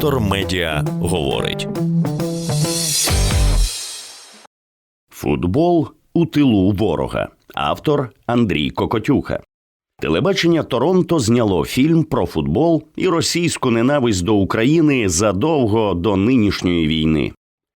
Вектор Медіа говорить. Футбол у тилу ворога. Автор Андрій Кокотюха. Телебачення Торонто зняло фільм про футбол і російську ненависть до України задовго до нинішньої війни.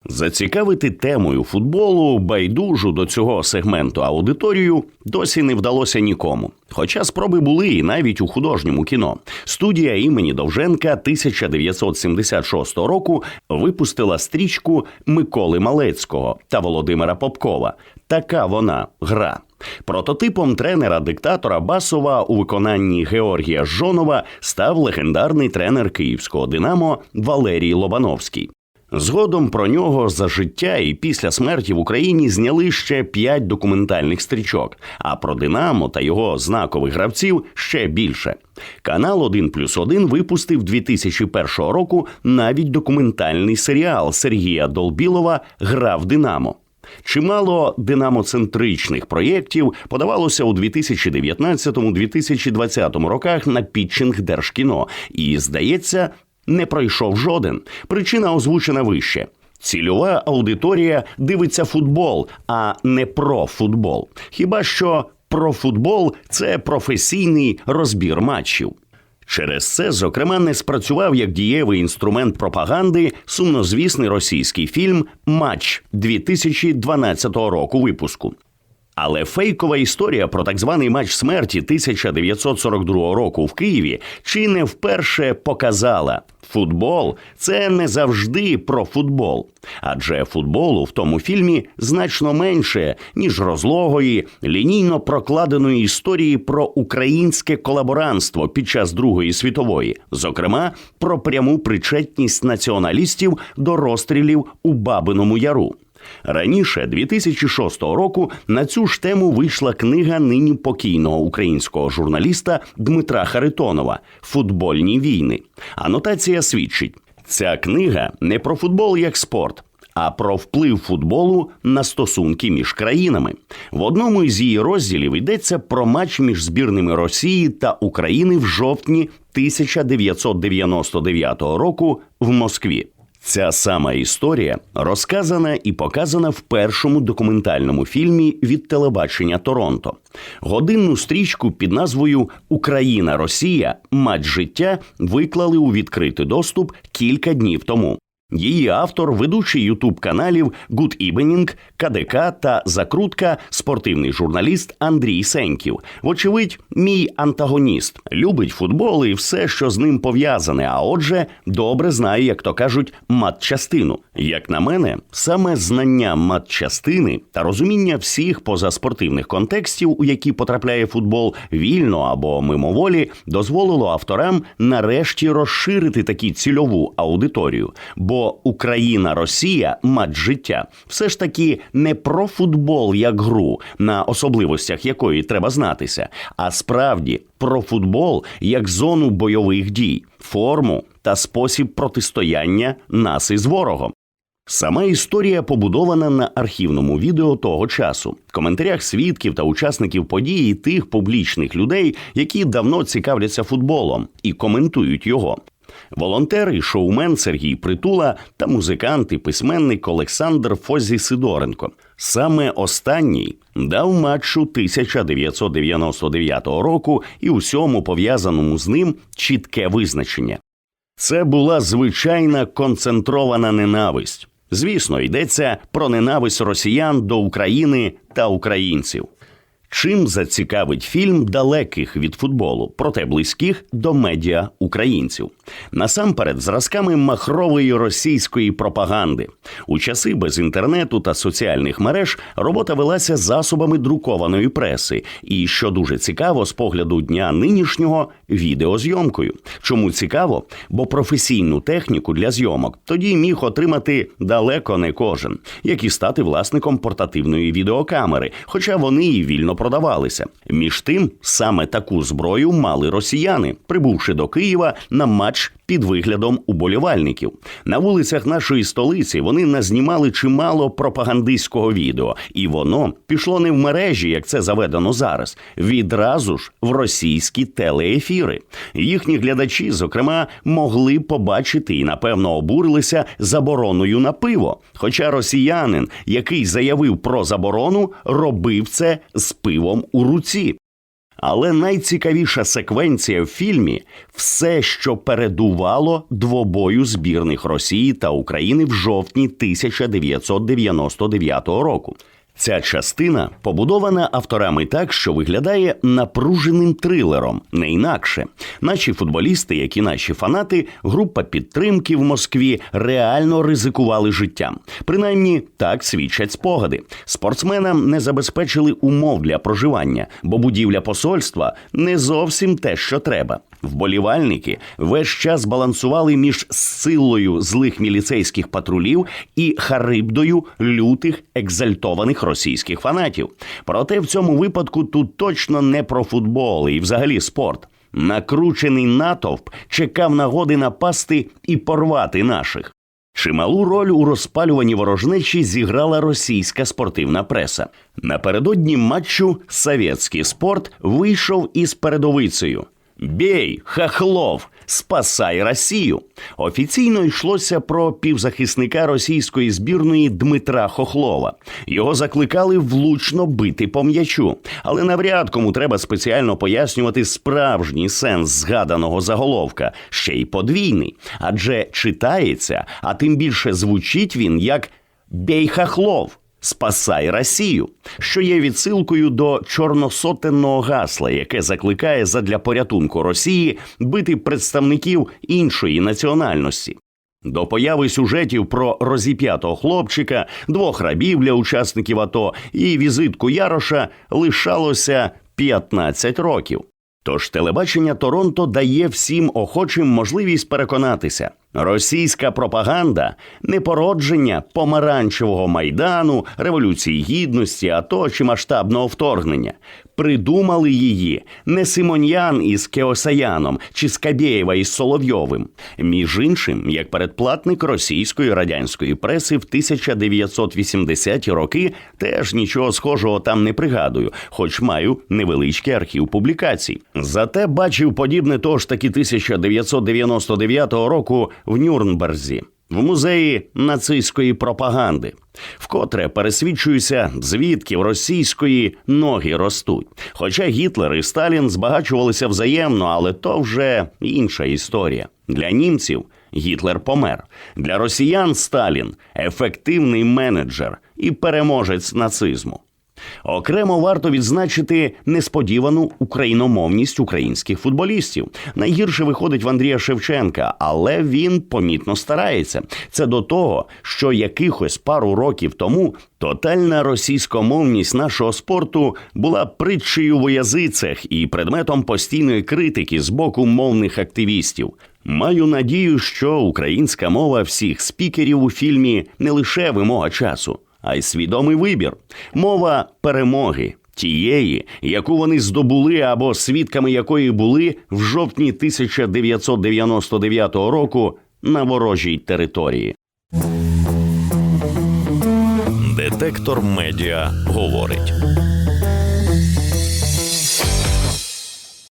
Зацікавити темою футболу байдужу до цього сегменту аудиторію досі не вдалося нікому. Хоча спроби були і навіть у художньому кіно. Студія імені Довженка 1976 року випустила стрічку Миколи Малецького та Володимира Попкова. Така вона гра. Прототипом тренера диктатора Басова у виконанні Георгія Жонова став легендарний тренер київського Динамо Валерій Лобановський. Згодом про нього за життя і після смерті в Україні зняли ще п'ять документальних стрічок. А про Динамо та його знакових гравців ще більше. Канал 1 плюс 1 випустив 2001 року навіть документальний серіал Сергія Долбілова Гра в Динамо. Чимало динамоцентричних проєктів подавалося у 2019-2020 роках на пітчинг Держкіно, і здається, не пройшов жоден. Причина озвучена вище. Цільова аудиторія дивиться футбол, а не про футбол. Хіба що про футбол це професійний розбір матчів. Через це, зокрема, не спрацював як дієвий інструмент пропаганди сумнозвісний російський фільм Матч 2012 року випуску. Але фейкова історія про так званий матч смерті 1942 року в Києві чи не вперше показала. Футбол це не завжди про футбол, адже футболу в тому фільмі значно менше ніж розлогої лінійно прокладеної історії про українське колаборантство під час Другої світової, зокрема про пряму причетність націоналістів до розстрілів у Бабиному Яру. Раніше, 2006 року, на цю ж тему вийшла книга нині покійного українського журналіста Дмитра Харитонова Футбольні війни. Анотація свідчить: ця книга не про футбол як спорт. А про вплив футболу на стосунки між країнами в одному із її розділів йдеться про матч між збірними Росії та України в жовтні 1999 року в Москві. Ця сама історія розказана і показана в першому документальному фільмі від телебачення Торонто. Годинну стрічку під назвою Україна Росія мать життя виклали у відкритий доступ кілька днів тому. Її автор, ведучий ютуб каналів Good Evening, КДК та Закрутка, спортивний журналіст Андрій Сеньків. Вочевидь, мій антагоніст любить футбол і все, що з ним пов'язане. А отже, добре знає, як то кажуть, матчастину. Як на мене, саме знання матчастини та розуміння всіх позаспортивних контекстів, у які потрапляє футбол вільно або мимоволі, дозволило авторам нарешті розширити такі цільову аудиторію. Бо Україна Росія матч життя все ж таки не про футбол як гру, на особливостях якої треба знатися, а справді про футбол як зону бойових дій, форму та спосіб протистояння нас із ворогом. Сама історія побудована на архівному відео того часу, коментарях свідків та учасників події тих публічних людей, які давно цікавляться футболом і коментують його. Волонтер і шоумен Сергій Притула та музикант і письменник Олександр Фозі Сидоренко. Саме останній дав матчу 1999 року і усьому пов'язаному з ним чітке визначення. Це була звичайна концентрована ненависть. Звісно, йдеться про ненависть росіян до України та українців. Чим зацікавить фільм далеких від футболу, проте близьких до медіа українців, насамперед зразками махрової російської пропаганди. У часи без інтернету та соціальних мереж робота велася засобами друкованої преси, і що дуже цікаво, з погляду дня нинішнього відеозйомкою. Чому цікаво? Бо професійну техніку для зйомок тоді міг отримати далеко не кожен, як і стати власником портативної відеокамери, хоча вони і вільно продавалися. Між тим, саме таку зброю мали росіяни, прибувши до Києва на матч під виглядом уболівальників. На вулицях нашої столиці вони назнімали чимало пропагандистського відео, і воно пішло не в мережі, як це заведено зараз, відразу ж в російські телеефіри. Їхні глядачі, зокрема, могли побачити і напевно обурилися забороною на пиво. Хоча росіянин, який заявив про заборону, робив це з пивом у руці. Але найцікавіша секвенція в фільмі все, що передувало двобою збірних Росії та України в жовтні 1999 року. Ця частина побудована авторами так, що виглядає напруженим трилером, не інакше. Наші футболісти, як і наші фанати, група підтримки в Москві реально ризикували життям. Принаймні так свідчать спогади. Спортсменам не забезпечили умов для проживання, бо будівля посольства не зовсім те, що треба. Вболівальники весь час балансували між силою злих міліцейських патрулів і харибдою лютих екзальтованих російських фанатів. Проте в цьому випадку тут точно не про футбол і взагалі спорт. Накручений натовп чекав нагоди напасти і порвати наших. Чималу роль у розпалюванні ворожнечі зіграла російська спортивна преса. Напередодні матчу «Совєтський спорт вийшов із передовицею. Бій, Хахлов, спасай Росію. Офіційно йшлося про півзахисника російської збірної Дмитра Хохлова. Його закликали влучно бити по м'ячу, але навряд кому треба спеціально пояснювати справжній сенс згаданого заголовка, ще й подвійний. Адже читається, а тим більше звучить він як Бій Хахлов. Спасай Росію, що є відсилкою до чорносотенного гасла, яке закликає задля порятунку Росії бити представників іншої національності. До появи сюжетів про розіп'ятого хлопчика, двох рабів для учасників АТО і візитку Яроша лишалося 15 років. Тож телебачення Торонто дає всім охочим можливість переконатися, російська пропаганда не породження помаранчевого майдану, революції гідності, АТО чи масштабного вторгнення. Придумали її не Симоньян із Кеосаяном чи Скабєєва із Соловйовим. Між іншим, як передплатник російської радянської преси в 1980-ті роки, теж нічого схожого там не пригадую, хоч маю невеличкий архів публікацій. Зате бачив подібне тож таки 1999 року в Нюрнберзі. В музеї нацистської пропаганди, вкотре пересвідчуюся, звідки в російської ноги ростуть. Хоча Гітлер і Сталін збагачувалися взаємно, але то вже інша історія. Для німців Гітлер помер. Для росіян Сталін ефективний менеджер і переможець нацизму. Окремо варто відзначити несподівану україномовність українських футболістів. Найгірше виходить в Андрія Шевченка, але він помітно старається. Це до того, що якихось пару років тому тотальна російськомовність нашого спорту була притчею в язицях і предметом постійної критики з боку мовних активістів. Маю надію, що українська мова всіх спікерів у фільмі не лише вимога часу а й свідомий вибір, мова перемоги. Тієї, яку вони здобули або свідками якої були в жовтні 1999 року на ворожій території. Детектор медіа говорить.